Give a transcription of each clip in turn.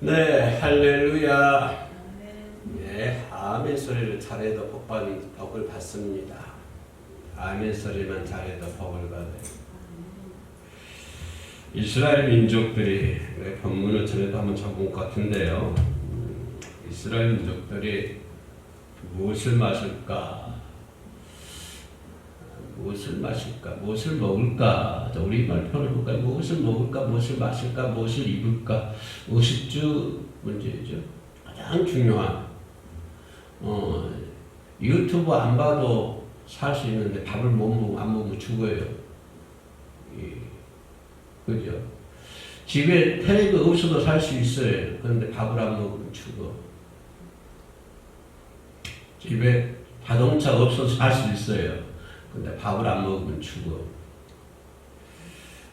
네, 할렐루야. 네, 아멘 소리를 잘해도 복 받, 복을 받습니다. 아멘 소리만 잘해도 복을 받아요. 이스라엘 민족들이 네, 본문을 전에도 한번 적은 것 같은데요. 음, 이스라엘 민족들이 무엇을 마실까? 무엇을 마실까? 무엇을 먹을까? 자, 우리 말표를 볼까요? 무엇을 먹을까? 무엇을 마실까? 무엇을 입을까? 무엇이 주 문제죠. 가장 중요한 어, 유튜브 안 봐도 살 수 있는데 밥을 못 먹으면 안 먹으면 죽어요. 예. 그죠? 집에 텔레비 없어도 살 수 있어요. 그런데 밥을 안 먹으면 죽어. 집에 자동차 없어도 살 수 있어요. 근데 밥을 안 먹으면 죽어.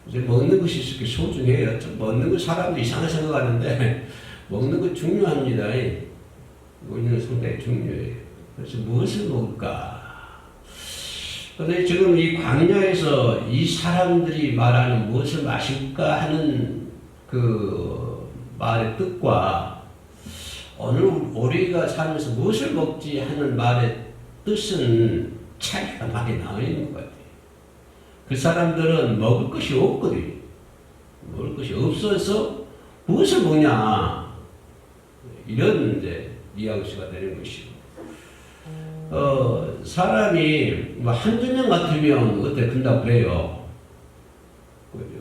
이제 먹는 것이 이렇게 소중해요. 좀 먹는 거 사람들이 이상하게 생각하는데 먹는 거 중요합니다. 먹는 거 상당히 중요해요. 그래서 무엇을 먹을까? 근데 지금 이 광야에서 이 사람들이 말하는 무엇을 마실까 하는 그 말의 뜻과 오늘 우리가 살면서 무엇을 먹지 하는 말의 뜻은 차이가 많이 나와 있는 것 같아요. 그 사람들은 먹을 것이 없거든요. 먹을 것이 없어서 무엇을 먹냐. 이런 이제 이야기가 되는 것이고. 어, 사람이 뭐 한두 명 같으면 어때 큰다고 그래요.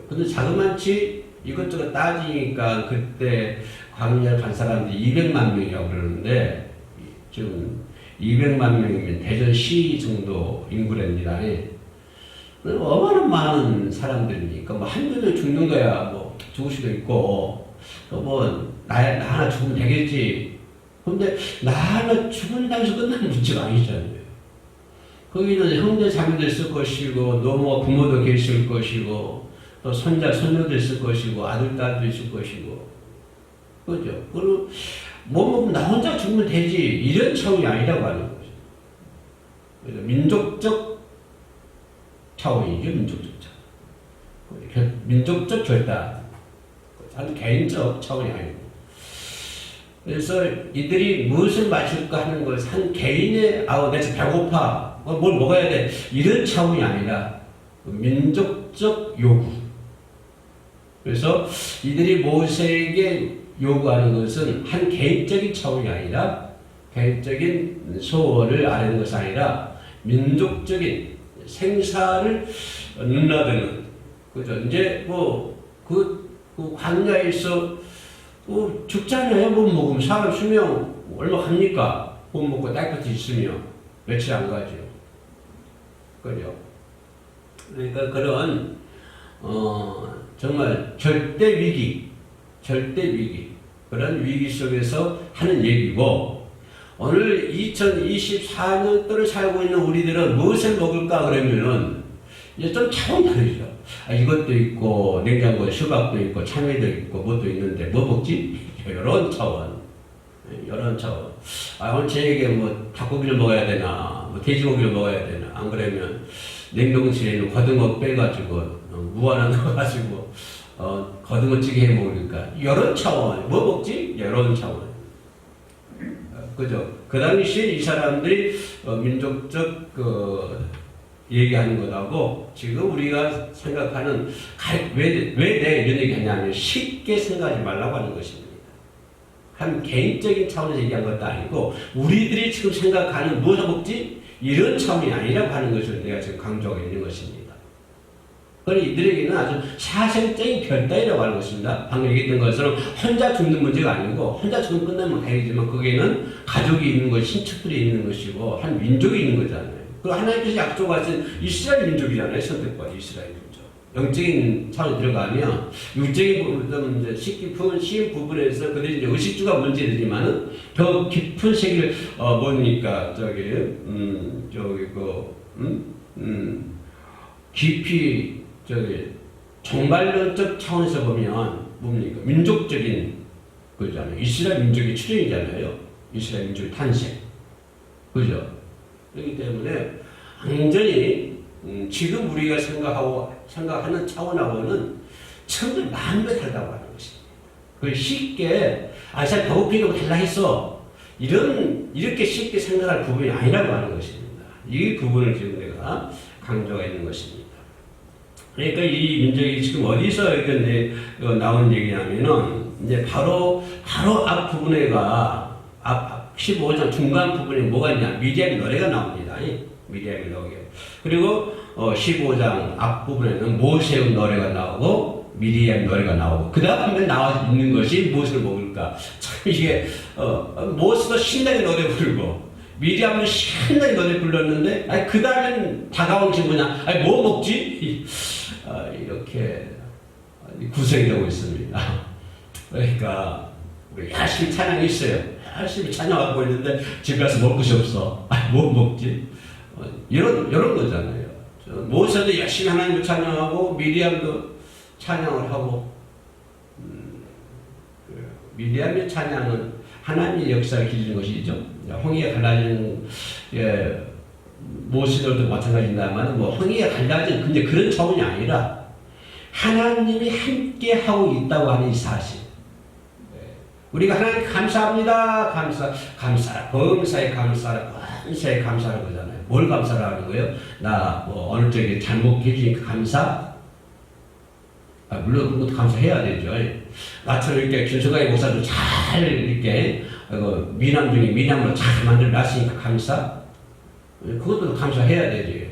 근데 자그마치 이것저것 따지니까 그때 광야 간 사람들이 200만 명이라고 그러는데 지금 200만 명이면 대전시 정도 인구랍니다. 얼마나 많은 사람들이니까 뭐 한두 명 죽는 거야 뭐 죽을 수도 있고 또뭐 나, 나 하나 죽으면 되겠지. 근데 나 하나 죽은다고 해서 끝나는 문제가 아니잖아요. 거기는 형제 자매도 있을 것이고 노모와 부모도 계실 것이고 또 손자 손녀도 있을 것이고 아들 딸도 있을 것이고 그죠? 그리고 뭐 먹으면 나 혼자 죽으면 되지 이런 차원이 아니라고 하는 거죠. 그래서 민족적 차원이죠 민족적 차원. 민족적 결단, 아주 개인적 차원이 아니고. 그래서 이들이 무엇을 마실까 하는 것을 한 개인의 아우 내가 배고파 어, 뭘 먹어야 돼 이런 차원이 아니라 민족적 요구. 그래서 이들이 모세에게 요구하는 것은 한 개인적인 차원이 아니라 개인적인 소원을 아는 것이 아니라 민족적인 생사를 눈나드는 그죠? 이제 뭐그 그 광야에서 뭐 죽잖아요. 못 먹으면 사람 수명 얼마 합니까? 못 먹고 깨끗이 있으면 며칠 안 가죠. 그죠? 그러니까 그런 어 정말 절대 위기, 절대 위기 그런 위기 속에서 하는 얘기고 오늘 2024년도를 살고 있는 우리들은 무엇을 먹을까 그러면은 이제 좀 차원 다르죠. 아, 이것도 있고 냉장고에 수박도 있고 참외도 있고 뭐도 있는데 뭐 먹지? 이런 차원, 이런 차원. 아 오늘 저에게 뭐 닭고기를 먹어야 되나, 뭐 돼지고기를 먹어야 되나? 안 그러면 냉동실에 있는 고등어 빼가지고 어, 무한한 거 가지고 어, 거등어찌개 해 먹으니까 이런 차원. 뭐 먹지? 이런 차원. 어, 그죠? 그 당시에 이 사람들이 어, 민족적 그 얘기하는 것하고 지금 우리가 생각하는 왜, 왜 내가 이런 얘기 하냐면 쉽게 생각하지 말라고 하는 것입니다. 한 개인적인 차원에서 얘기한 것도 아니고 우리들이 지금 생각하는 무엇을 먹지? 이런 차원이 아니라고 하는 것을 내가 지금 강조하고 있는 것입니다. 그러니 이들에게는 아주 사생적인 결단이라고 하는 것입니다. 방금 얘기했던 것처럼 혼자 죽는 문제가 아니고 혼자 죽으면 끝나면 다행이지만 거기에는 가족이 있는 것, 친척들이 있는 것이고 한 민족이 있는 거잖아요. 그 하나님께서 약속하신 이스라엘 민족이잖아요. 선택받은 이스라엘 민족. 영적인 차원에 들어가면 육적인 부분, 이제 식깊은 시인 부분에서 그들이 의식주가 문제되지만은 더 깊은 세계를 어 뭡니까 저기 음 저기 그 음 음, 깊이 저기 정발론적 차원에서 보면 뭡니까 민족적인 그잖아요. 이스라엘 민족의 출현이잖아요. 이스라엘 민족의 탄생. 그죠? 그렇기 때문에 완전히 음, 지금 우리가 생각하고 생각하는 차원하고는 천배 만배 다르다고 하는 것입니다. 그 쉽게 아, 참 배고프니까 뭐 달라 했어. 이런 이렇게 쉽게 생각할 부분이 아니라고 하는 것입니다. 이 부분을 지금 내가 강조가 있는 것입니다. 그러니까 이 민족이 지금 어디서 이게 나온 얘기냐면은 이제 바로 바로 앞 부분에가 앞 15장 중간 부분에 뭐가 있냐 미디안의 노래가 나옵니다. 이 미디안의 노래. 그리고 어 15장 앞 부분에는 모세의 노래가 나오고 미디안 노래가 나오고 그 다음에 나와 있는 것이 무엇을 먹을까? 참 이게 어 어, 모세도 신나게 노래 부르고 미디안은 신나게 노래 불렀는데 아니 그 다음엔 다가온 게 뭐냐? 아니 뭐 먹지? 아, 이렇게 구성이 되고 있습니다. 그러니까 우리 열심히 찬양이 있어요. 열심히 찬양하고 있는데 집에 가서 먹을 것이 없어. 아, 뭐 먹지? 어, 이런 이런 거잖아요. 저 모세도 열심히 하나님을 찬양하고 미리암도 찬양을 하고 음, 그 미리암의 찬양은 하나님의 역사를 기르는 것이죠. 홍해가 갈라지는 예, 모세들도 마찬가지입니다만 뭐 홍해가 갈라진 근데 그런 차원이 아니라 하나님이 함께 하고 있다고 하는 이 사실. 예, 우리가 하나님 감사합니다. 감사, 감사, 범사에 감사라, 범사에 감사라 그러잖아요. 뭘 감사라 하는 거예요? 나 뭐 어느 쪽에 잘못 해 주니까 감사? 아, 물론 그것도 감사해야 되죠. 나처럼 이렇게 김성가의 목사도 잘 이렇게 어, 미남 중에 미남으로 잘 만들어 놨으니까 감사? 그것도 감사해야 되지.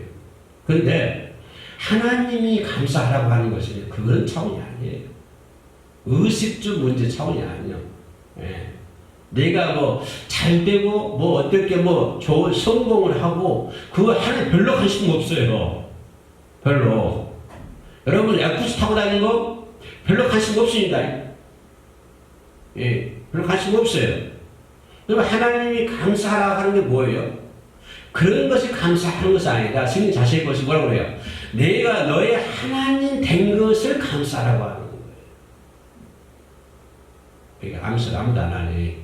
그런데 하나님이 감사하라고 하는 것은 그건 차원이 아니에요. 의식주 문제 차원이 아니에요. 예. 내가 뭐 잘되고 뭐 어떻게 뭐 좋은 성공을 하고 그거 하는 별로 관심 없어요. 별로. 여러분 에쿠스 타고 다니는 거 별로 관심 없습니다. 예, 별로 관심 없어요. 그러면 하나님이 감사하라고 하는 게 뭐예요? 그런 것이 감사하는 것이 아니라 스님 자세히 보시 뭐라고 그래요? 내가 너의 하나님 된 것을 감사하라고 하는 거예요. 그러니까 아무도 아무도 안 하네.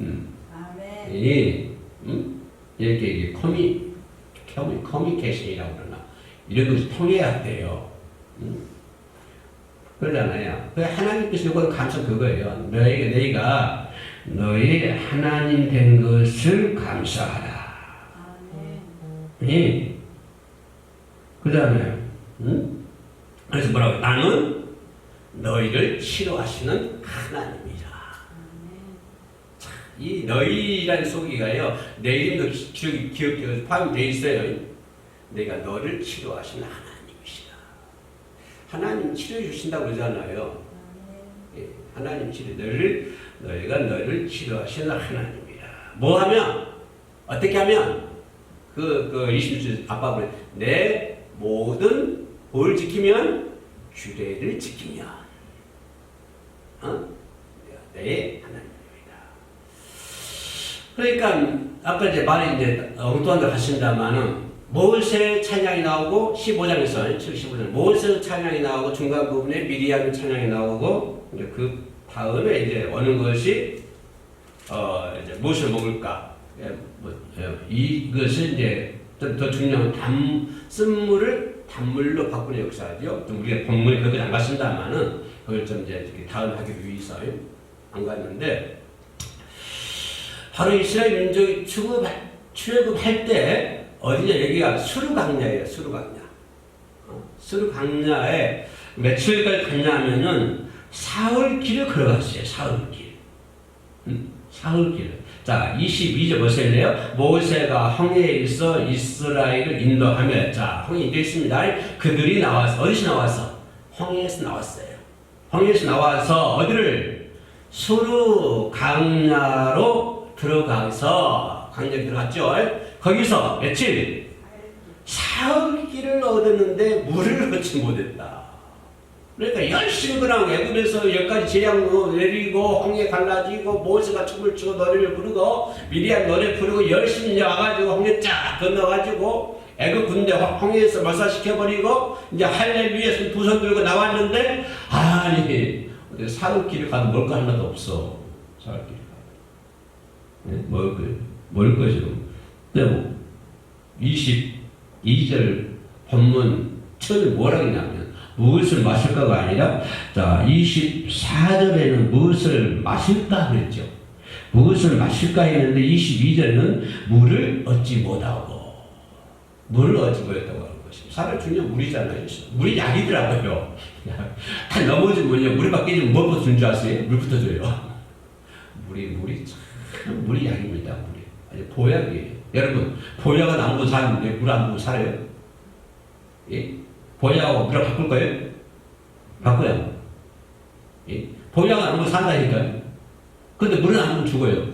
음. 아멘. 이, 음? 이렇게 이게 커미, 커미, 커뮤니케이션이라고 그러나 이런 것이 통해야 돼요. 음? 그러잖아요. 그 하나님께서 이걸 감사 그거예요. 너희가 너희가 너희 하나님 된 것을 감사하라. 아멘. 예. 그 다음에, 음? 그래서 뭐라고? 나는 너희를 치료하시는 하나님이라. 이 너희라는 속이가요, 내 이름도 기억, 기억, 포함되어 있어요. 내가 너를 치료하시는 하나님이시다. 하나님 치료해 주신다고 그러잖아요. 예, 하나님 치료, 너를, 너희가 너를 치료하시는 하나님이라. 뭐 하면? 어떻게 하면? 그, 그, 20절 아빠 그래. 내 모든 뭘 지키면? 규례를 지키면. 어? 내 하나님입니다. 그러니까, 아까 이제 말이 이제 엉뚱한 데 갔습니다만은, 모세 찬양이 나오고, 15장에서, 15장, 모세 찬양이 나오고, 중간 부분에 미리암 찬양이 나오고, 이제 그 다음에 이제 어느 것이, 어, 이제 무엇을 먹을까? 예, 뭐, 예, 이것을 이제 더, 더 중요한 담, 쓴물을 단물로 바꾸는 역사죠. 좀 우리가 본문에 거기 안 갔습니다만은 그걸 좀 이제 다음 하기 위해서 안 갔는데 바로 이스라엘 민족이 출애굽 출애굽할 때 어디냐 여기가 수르강야예요. 수르강야. 어, 수르강야에 며칠까지 갔냐면은 사흘길을 걸어갔어요. 사흘길. 음, 사흘길. 자, 22절 보실래요? 모세가 홍해에 있어 이스라엘을 인도하며 자, 홍해 되어 있습니다. 그들이 나와서 어디서 나와서? 홍해에서 나왔어요. 홍해에서 나와서 어디를 수르 강야로 들어가서 강야에 들어갔죠. 거기서 며칠 사흘길을 얻었는데 물을 얻지 못했다. 그러니까 열심히 그냥 애굽에서 여기까지 재앙 내리고 홍해 갈라지고 모세가 춤을 추고 노래를 부르고 미리암 노래 부르고 열심히 이제 와가지고 홍해 쫙 건너가지고 애굽 군대 홍해에서 몰살시켜버리고 이제 할렐루야에서 두손 들고 나왔는데 아니 사흘길을 가도 먹을 거 하나도 없어 사흘길 네? 먹을 거 먹을 것이 근데 22절 본문 처음에 뭐라고 했냐면 무엇을 마실까가 아니라 자 24절에는 무엇을 마실까 그랬죠. 무엇을 마실까 했는데 22절에는 물을 얻지 못하고 물을 얻지 못했다고 하는 것입니다. 살을 주면 물이잖아요. 물이 약이더라고요. 다 넘어지면요 물이 깨지면 뭐부터 준줄 아세요? 물부터 줘요. 물이 물이 참 물이 약입니다. 물이 아니 보약이에요. 여러분 안 보고 사는데 물안 보고 살아요? 예? 보약하고 물을 바꿀 거예요? 바꿔요. 예? 안 보고 산다니까요. 근데 물은 안 보면 죽어요.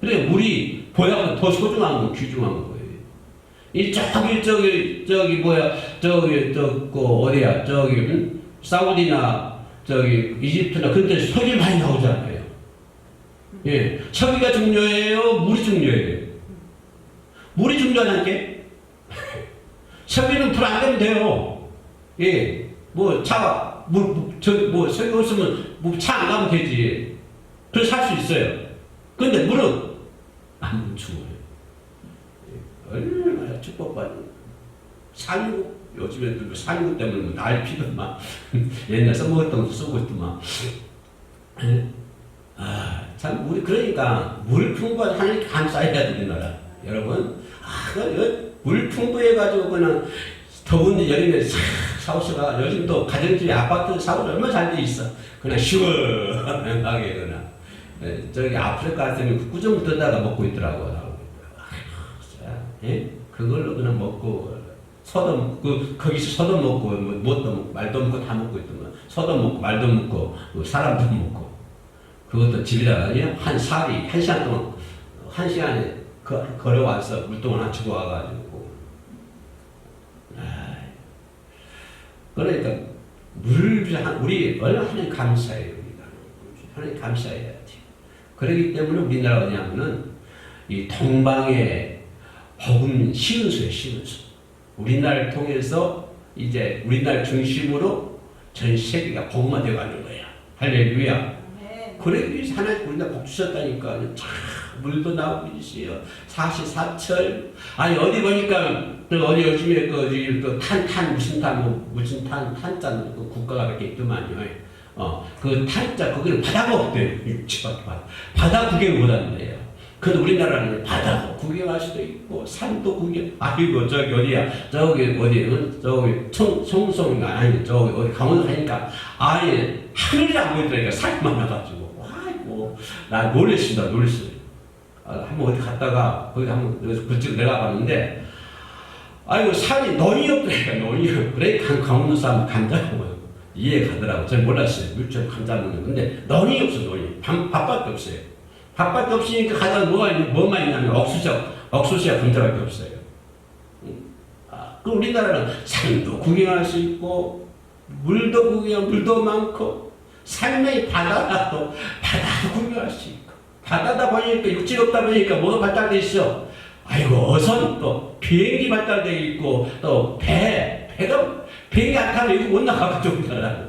그래 물이 보약은 더 소중한 거 귀중한 거예요. 이 저기 저기 저기 뭐야 저기 저 그 어디야 저기 응? 사우디나 저기 이집트나 그때 석유 많이 나오잖아요. 예, 석유가 중요해요, 물이 중요해요. 물이 게 석유는 불 안 되면 돼요. 예, 뭐 차가 뭐저뭐 석유 없으면 뭐 차 안 가면 되지. 그래서 살 수 있어요. 근데 물은 안 죽어요. 예, 얼마나 축복받는 산국 요즘에 산국 때문에 뭐 날피더만 옛날 써먹었던 거 쓰고 있더만 예? 아, 참, 우리, 그러니까, 물 풍부한 하나님 감사해야 돼, 우리나라. 여러분, 아, 그, 물 풍부해 가지고, 그냥, 더운 여름에 싹 사오시가, 요즘도 가정집에 아파트 사오는 얼마나 잘 돼 있어. 그냥 시원하게, 그냥. 예, 저기 아프리카 같으면 구정 뜯다가 먹고 있더라고요. 자, 예? 그걸로 그냥 먹고, 서도 그, 거기서 서도 먹고, 뭐, 뭣도 먹고, 말도 먹고 다 먹고 있더만. 서도 먹고, 말도 먹고, 그 사람도 먹고. 그것도 집에다가 그냥 한 살이 한 시간 동안 한 시간에 거, 걸어와서 물동을 한 주고 와가지고. 아이, 그러니까 물 한- 우리 얼마나 감사해요 우리가. 하나님 감사해야 돼 그렇기 때문에 우리나라가 뭐냐면은 이 동방의 복음 시은수예요 시은수 우리나라를 통해서 이제 우리나라 중심으로 전 세계가 복음화 되어 가는 거야. 할렐루야. 아멘. 그래 위해서 하나님 우리나라 복 주셨다니까 참 물도 나오고 있어요. 사시사철. 아니 어디 보니까 또 어디 요즘에 그 탄 탄 무슨 탄 뭐 무슨 탄 탄자 그 국가가 이렇게 있더만요. 어 그 탄자 거기는 바다가 없대요 육지밖에 바다. 바다 구경 못 한대요. 근데 우리나라는 바다 구경할 수도 있고 산도 구경. 아이고 저기 어디야? 저기 어디 응? 저기 청 청송인가 아니 저기 어디 강원도 가니까 아예 하늘이 안 보이더라니까 산이 많아가지고. 아이고 나 놀랬습니다 놀랬어요. 아, 한번 어디 갔다가 거기 한번 그쪽 내가 봤는데 아이고 산이 논이 없더라니까 논이 그래 강 강원도 사람 먹어요. 이해 가더라고 전 몰랐어요. 물처럼 먹는 근데 논이 없어 밥, 밥밖에 없어요. 밥밖에 없으니까 가장 뭐가 있, 뭐만 있냐면 옥수수 옥수수와 감자밖에 없어요. 음. 아, 그 우리나라는 산도 구경할 수 있고 물도 구경 물도 많고 삶의 바다도 바다도 구경할 수 있고 바다다 보니까 육지가 없다 보니까 뭐가 발달돼 있어? 아이고 어선 또 비행기 발달돼 있고 또 배 배가 비행기 안 타면 여기 못 나가고 우리나라는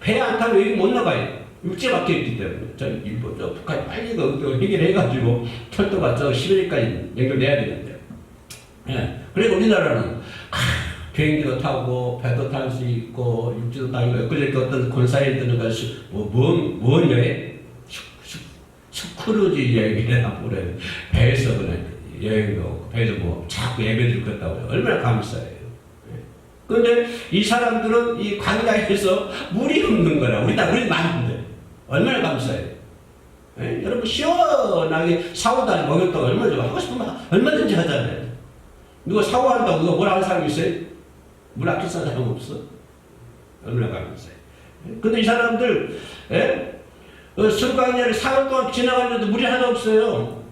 배안 타면 여기 못 나가요. 육지 막혀 있기 때문에. 저 일본 저 북한 빨리 그 해결해 가지고 철도가 저 시베리까지 연결돼야 되는데. 예. 그리고 우리나라는 아, 비행기도 타고 배도 탈 수 있고 육지도 타고 엊그저께 어떤 드는 것이 뭐뭔뭔 여행 크루즈 여행이나 뭐래 배에서 그냥 여행도 배에서 뭐 자꾸 예배드릴 것 같다고 얼마나 감사해요. 근데 이 사람들은 이 광야에서 물이 없는 거라 우리 많은데 얼마나 감사해요. 예? 여러분 시원하게 샤워도 목욕도 얼마나 좋아 하고 싶으면 얼마든지 하잖아요. 누가 샤워한다고 누가 뭐라 하는 사람 있어요? 물 아낄 사람 없어? 얼마나 감사해. 근데 이 사람들 예? 어, 술광야를 사흘 동안 지나갔는데 물이 하나 없어요.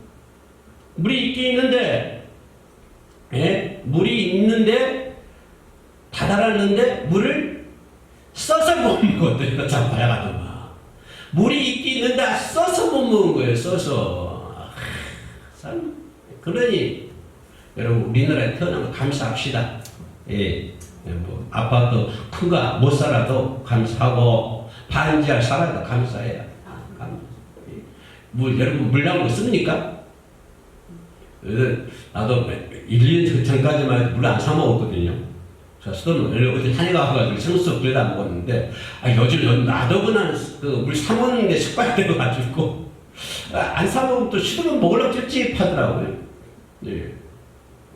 물이 있긴 있는데 예? 물이 있는데 다 달았는데 물을 써서 못 먹었대요. 참 다양하더만. 물이 있긴 있는데 써서 못 먹은 거예요. 써서. 아, 참 그러니 여러분 우리나라에 태어난 거 감사합시다. 예. 뭐 아파도 큰거못 살아도 감사하고 반지하 살아도 감사해요. 뭐 여러분 물량으로 씁니까? 그래서 나도 1, 2년 전까지만 해도 물 안 사 먹었거든요. 자, 수도는 어디 산에 가가지고 생수수 그래다 먹었는데, 아, 요즘 나더구나, 그, 물 사먹는 게 습관이 돼가지고, 아, 안 사먹으면 또 시도면 먹으려고 찝찝하더라고요. 예.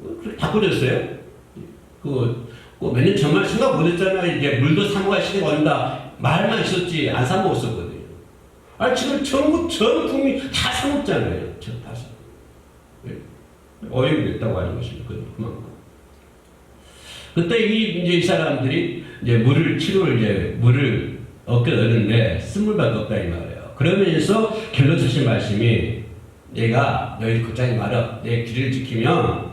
어, 그래, 바꿔줬어요. 그, 몇년 전만 생각 못 했잖아요. 이제 물도 사먹어야 시대가 온다. 말만 있었지, 안 사먹었었거든요. 아, 지금 전국, 전 국민 다 사먹잖아요. 저다 사. 예. 어이가 있다고 하는 것입니다. 그만큼. 그때 이, 이제 이 사람들이 이제 물을, 치료를 이제 물을 얻게 얻는데 쓴물밖에 없다 이 말이에요. 그러면서 결론 주신 말씀이 내가 너희 곧장이 말어 내 길을 지키면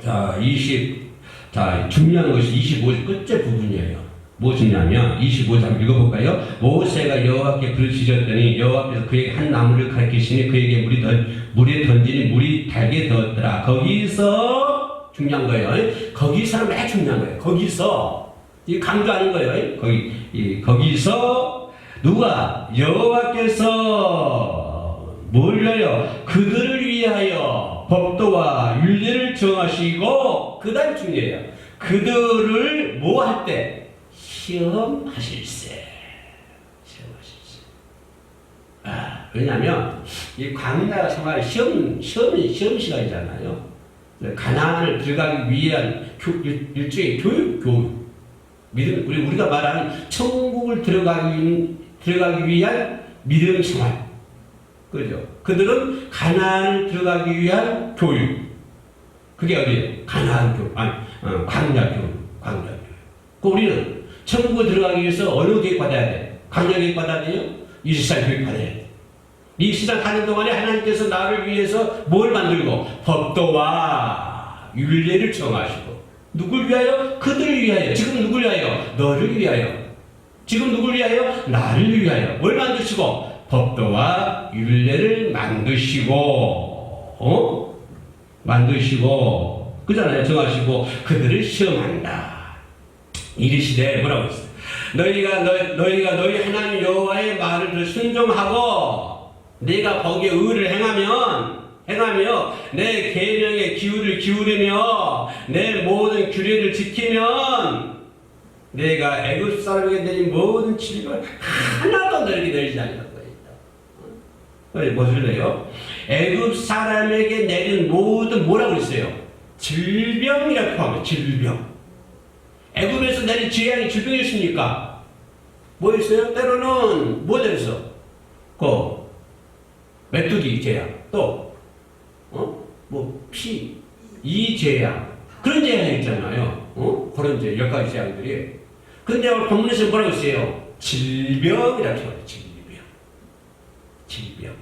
자, 20, 자, 중요한 것이 25절 끝째 부분이에요. 무엇이냐면 25장 읽어볼까요? 모세가 여호와께 부르짖었더니 여호와께서 그에게 한 나무를 가리키시니 그에게 물이 던, 물에 던지니 물이 달게 되었더라. 거기서 중요한 거예요. 거기서는 매우 중요한 거예요. 거기서 이 강조하는 거예요. 거기 이, 거기서 누가 여호와께서 뭘 위하여 그들을 위하여 법도와 윤리를 정하시고 그다음 중요해요. 그들을 뭐 할 때? 시험하실세. 시험하실세. 아, 왜냐면 이 광야 생활 시험 시험이 시험 시간이잖아요. 가나안을 들어가기 위한 교, 일, 일종의 교육 교육. 믿음 우리 우리가 말하는 천국을 들어가기 들어가기 위한 믿음 생활. 그죠? 그들은 가나안을 들어가기 위한 교육. 그게 어디예요? 가나안 교육. 아니, 어, 광야 교육. 광야 교육. 그 우리는 천국에 들어가기 위해서 어느 교육 받아야 돼? 광야 교육 받아야 돼요? 이스라엘 교육 받아야 돼. 이 시간 가는 동안에 하나님께서 나를 위해서 뭘 만들고 법도와 윤례를 정하시고 누굴 위하여? 그들을 위하여. 지금 누굴 위하여? 너를 위하여. 지금 누굴 위하여? 나를 위하여. 뭘 만드시고? 법도와 윤례를 만드시고, 어? 만드시고, 그잖아요. 정하시고, 그들을 시험한다. 이르시되 뭐라고 했어요? 너희가 너, 너희가 너희 하나님 여호와의 말을 들 순종하고 내가 거기에 의를 행하면 행하며 내 계명에 기울을 기울이며 내 모든 규례를 지키면 내가 애굽 사람에게 내린 모든 질병을 하나도 너에게 내리지 않을 거다. 무엇을 내요? 애굽 사람에게 내린 모든 뭐라고 했어요? 질병이라고 하면 질병. 애굽에서 내린 재앙이 질병이었습니까? 뭐였어요? 때로는 뭐 됐어? 그 메뚜기 재앙 또 어? 뭐 피, 이 재앙 그런 재앙이 있잖아요. 어? 그런 재열 가지 재앙들이. 근데 오늘 본문에서 뭐라고 했어요? 질병이라고 해요. 질병. 질병.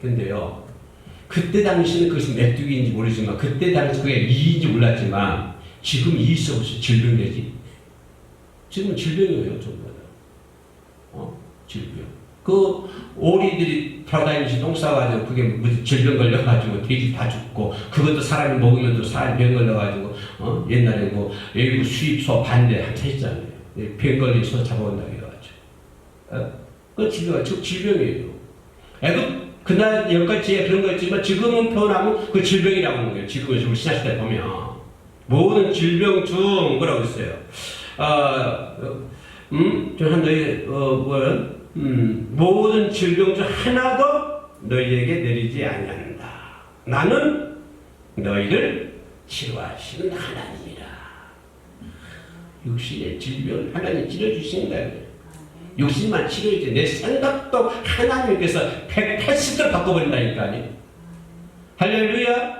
근데요. 그때 당시는 그것이 메뚜기인지 모르지만 그때 당시 그게 이인지 몰랐지만 지금 이 있어 없이 질병되지. 지금 질병이에요, 전부 다. 어? 질병. 그 오리들이 돌아다니면서 똥 싸가지고 그게 무슨 질병 걸려가지고 돼지 다 죽고 그것도 사람이 먹으면 또 사람 병 걸려가지고 어? 옛날에 뭐 외국 수입소 반대 했잖아요. 병 걸린 소 잡아온다고 해가지고. 어? 그 질병, 즉 질병이에요. 애국 그날 여기까지 그런 거 있지만 지금은 표현하면 그 질병이라고 하는 거예요. 지금 우리 신학시대 보면. 모든 질병 중 뭐라고 했어요? 아, 음, 저한 너희 어 뭐야? 음, 모든 질병 중 하나도 너희에게 내리지 아니한다. 나는 너희를 치료하시는 하나님이라. 육신의 질병 하나님 치료 주신다. 육신만 치료해지 내 생각도 하나님께서 180도 바꿔버린다니까요. 할렐루야.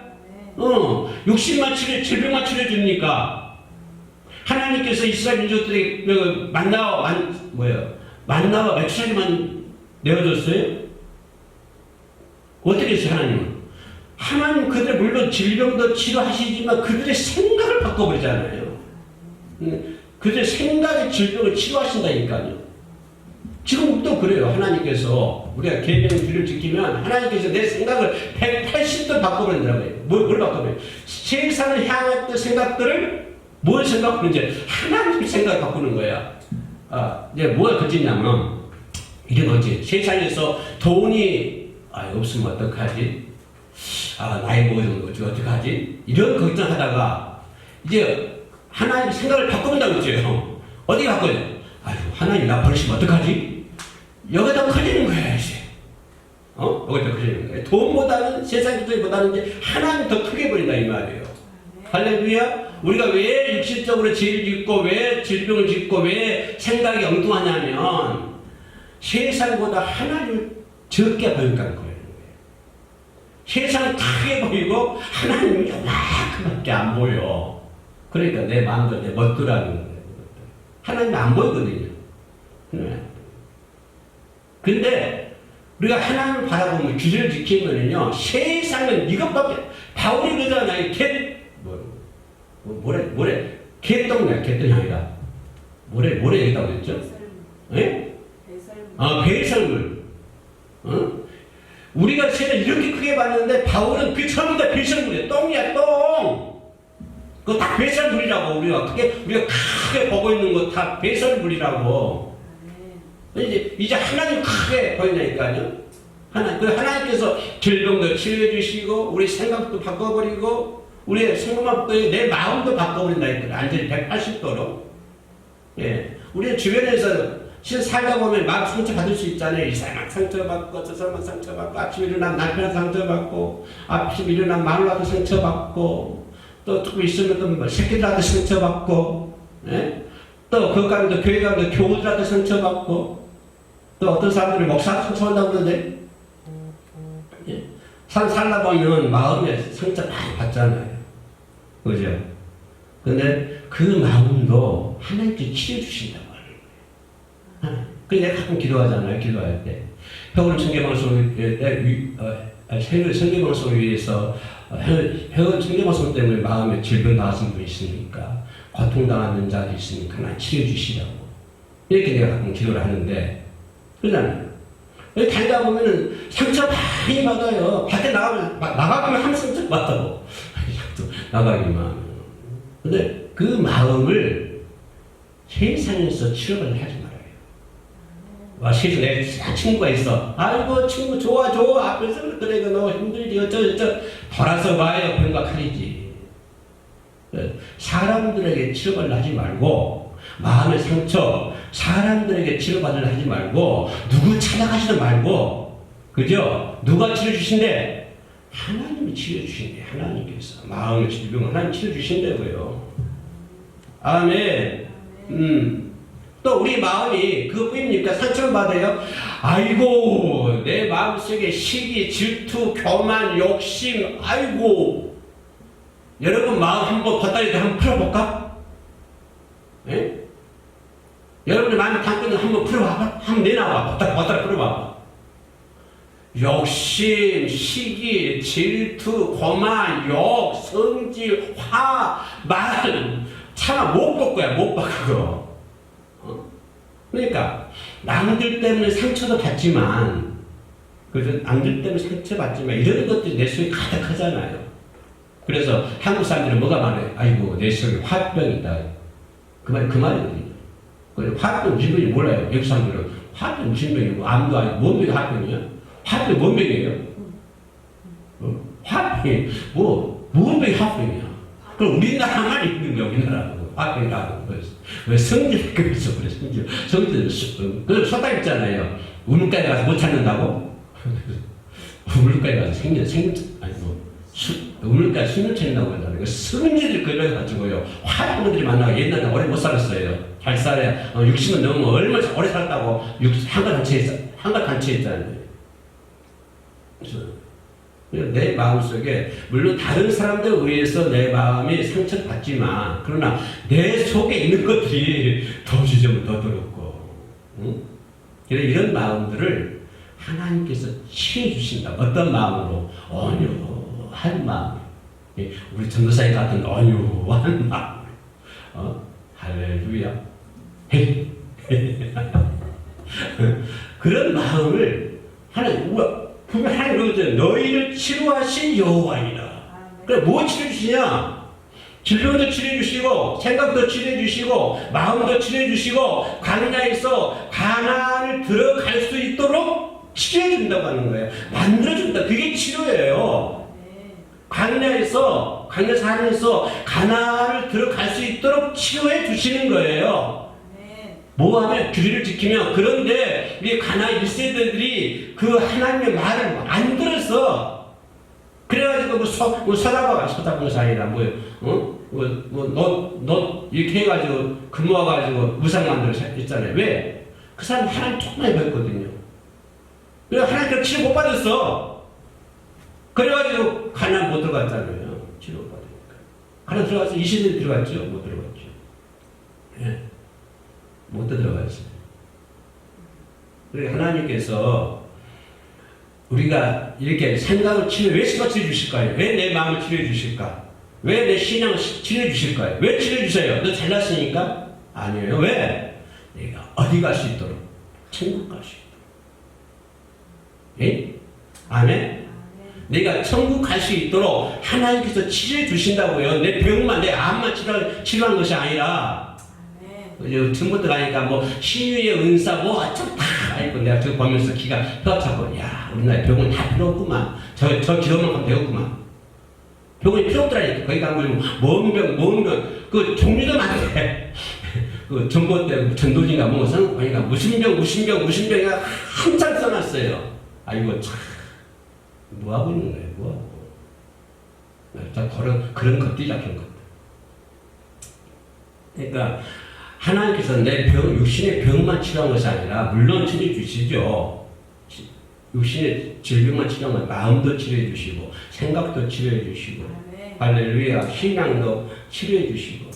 어, 육신만 치료, 질병만 치료줍니까? 하나님께서 이스라엘 민족들이 그 만나와, 만, 뭐예요? 만나와 메추라기만 내어줬어요? 어떻게 했어요, 하나님은? 하나님 그들 물론 질병도 치료하시지만 그들의 생각을 바꿔버리잖아요. 음, 그들의 생각의 질병을 치료하신다니까요. 지금도 그래요. 하나님께서 우리가 계명 규를 지키면 하나님께서 내 생각을 180도 바꿔버린다고요. 뭘, 뭘 바꿔버려요? 세상을 향했던 생각들을 뭘 생각하는지 하나님 생각을 바꾸는 거야. 아, 이제 뭐가 그지냐면 이런 거지. 세상에서 돈이 아, 없으면 어떡하지? 아, 나이 먹어서 그렇지 어떡하지? 이런 걱정하다가 이제 하나님 생각을 바꿔본다고 했죠. 어디 바꿔요? 아이고, 하나님 나 버리시면 어떡하지? 여기다 커지는 거야, 이제. 어? 여기다 커지는 거야. 돈보다는, 세상 기도보다는 이제 하나님 더 크게 버린다, 이 말이에요. 할렐루야. 우리가 왜 육신적으로 죄를 짓고, 왜 질병을 짓고, 왜 생각이 엉뚱하냐면, 세상보다 하나님을 적게 보인다는 거예요. 세상은 크게 보이고, 하나님이 요만큼밖에 안 보여. 그러니까 내 마음도 내 멋들어하는 거예요. 하나님 안 보이거든요. 하나님 안 보여. 근데 우리가 하나님을 바라보면 규제를 지키면은요 세상은 이것밖에 바울이 그러잖아요. 뭐래 뭐래 개똥이야 개똥이 아니라 뭐래 뭐래 얘기다고 했죠? 예? 아 배설물. 어? 우리가 세상 이렇게 크게 봤는데 바울은 그 전부 다 배설물이야. 똥이야 똥. 그거 다 배설물이라고 우리가 크게 우리가 크게 보고 있는 거 다 배설물이라고. 이제 이제 하나님 크게 보인다니까요. 하나 그 하나님께서 질병도 치료해 주시고 우리 생각도 바꿔버리고 우리의 생각도 내 마음도 바꿔버린다니까 완전히 180도로. 예, 우리 주변에서 실 살다 보면 마음 상처 받을 수 있잖아요. 이 사람 상처 받고 저 사람 상처 받고 아침 일어나면 남편 상처 받고 아침 일어나면 마누라도 상처 받고 또 조금 있으면 또 새끼들한테 상처 받고 예? 또 그것 가면 또 교회 가면 교우들한테 상처 받고 또 어떤 사람들이 목사 상처한다고 그러는데 예? 산 살다 보면 마음에 상처 많이 받잖아요. 그죠? 근데 그 마음도 하나님께 치료해 주신다고 하는 거예요. 내가 가끔 기도하잖아요. 기도할 때. 회원 청계방송을 회원 청계방송을 위해서 회원 청계방송 때문에 마음에 질병 나신 분 있으니까 고통당하는 자도 있으니까 하나 치료해 주시라고. 이렇게 내가 가끔 기도를 하는데 그러잖아요. 다니다 보면은 상처 많이 받아요. 밖에 나가면, 막 나가기만 하면 상처 받다고. 또 나가기만. 근데 그 마음을 세상에서 치료를 하지 말아요. 와, 세상 내 친구가 있어. 아이고, 친구 좋아, 좋아. 앞에서 그래, 그 너무 힘들지. 어쩌저쩌. 돌아서 봐요. 생각하리지. 사람들에게 치료를 하지 말고, 마음의 상처, 사람들에게 치료받으려 하지 말고, 누구 찾아가지도 말고, 그죠? 누가 치료 주신대? 하나님이 치료주신대, 하나님께서. 마음의 질병 하나님 치료주신다고요. 아멘. 음. 또 우리 마음이 그뿐입니까? 상처를 받아요? 아이고, 내 마음속에 시기, 질투, 교만, 욕심, 아이고. 여러분 마음 한번 걷다리 한번 풀어볼까? 예? 여러분의 마음에 담고 한번 풀어봐봐. 한번 내놔봐. 걷다리 풀어봐봐. 욕심, 시기, 질투, 고만, 욕, 성질, 화, 말. 차마 못 바꿔야 못 바꾸고. 어? 그러니까 남들 때문에 상처도 받지만 그래서 남들 때문에 상처 받지만 이런 것들이 내 속에 가득하잖아요. 그래서 한국 사람들은 뭐가 많아요? 아이고 내 속에 화병이다. 그 말이 그 말이거든요. 그 화병 병인지 몰라요. 외국 사람들은 화병 무슨 병이고 암도 아니고 뭔 병이 화병이야? 화병 뭔 병이에요? 어? 화병이 뭐 무슨 병이 화병이야? 그럼 우리나라만 있는 게 우리나라고 화병이라고 그래서 왜 성질 그래서 그래 성질 성질 그 소다 있잖아요. 우물가에 가서 못 찾는다고? 우물가에 가서 생긴 생 아니 뭐 수, 우물가에 숨을 찾는다고 한다는 거 성질을 그려 가지고요 화병들이 만나고 옛날에 오래 못 살았어요. 잘 살아야 어, 60은 넘으면 얼마나 오래 살았다고 육 한가 단체에 한가 단체에 거예요. 내 마음속에 물론 다른 사람들에 의해서 내 마음이 상처받지만 그러나 내 속에 있는 것들이 더 지저분 더 더럽고 응? 그래서 이런 마음들을 하나님께서 치해 주신다. 어떤 마음으로 온유한 마음. 예, 우리 전도사님 같은 온유한 마음. 어? 할렐루야. 그런 마음을 하나님 분명 하나님 그러거든 너희를 치료하신 여호와이라. 그래 뭐 치료해 주시냐? 질병도 치료해 주시고 생각도 치료해 주시고 마음도 치료해 주시고 광야에서 가나안을 들어갈 수 있도록 치료해 준다고 하는 거예요. 만들어 준다. 그게 치료예요. 광야에서 강력사 하나님께서 가나안을 들어갈 수 있도록 치료해 주시는 거예요. 아멘. 뭐하면 규리를 지키면 그런데 우리 가나 1세대들이 그 하나님의 말을 안 들었어. 그래가지고 뭐, 서, 뭐 서다가 서다공사 아니라 뭐요, 어? 뭐, 뭐, 이렇게 해가지고 근무와가지고 무상 만들어 했잖아요. 왜? 그 사람 하나님 조금만 배웠거든요. 그래, 하나님께 치료 못 받았어. 그래가지고 가나 못 들어갔잖아요. 치료 못 받으니까. 가나 들어가서 이 시대에 들어갔죠? 못 들어갔죠. 예. 못 들어갔어요. 그리고 하나님께서 우리가 이렇게 생각을 치료, 왜 치료해 주실까요? 왜 내 마음을 치료해 주실까? 왜 내 신앙을 시- 치료해 주실까요? 왜 치료해 주세요? 너 잘났으니까? 아니에요. 왜? 내가 어디 갈 수 있도록? 천국 갈 수 있도록. 예? 아멘? 아멘. 내가 천국 갈 수 있도록 하나님께서 치료해 주신다고요. 내 병만, 내 암만 치료, 치료한 것이 아니라 처음부터 가니까 뭐 시위의 은사 뭐 어쩜 다 알고 내가 그거 보면서 기가 혀가 차고 야 우리나라 병원 다 필요 없구만. 저, 저 기도만큼 배웠구만. 병원이 필요 없더라니까. 거기 가면 뭔병 뭔병 그 종류도 많대 그 전봇대 전도진가 뭐 선- 그러니까 무슨 병 무슨 병 무슨 병이가 한참 써놨어요. 아이고 참. 뭐하고 있는 거예요 뭐하고. 자 그런 그런 것들이 잡힌 것 그러니까 하나님께서 내 병, 육신의 병만 치료한 것이 아니라 물론 치료해 주시죠. 지- 육신의 질병만 치료한 건 마음도 치료해 주시고 생각도 치료해 주시고. 할렐루야 신앙도 치료해 주시고.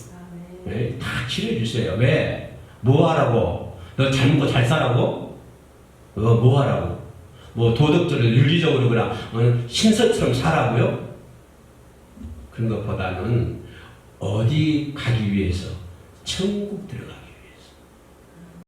네, 다 치료해 주세요. 왜? 뭐 하라고? 너잘 먹고 잘 사라고? 너 뭐 하라고? 뭐 도덕적으로 윤리적으로 그냥 어, 신선처럼 살라고요? 그런 것보다는 어디 가기 위해서 천국 들어가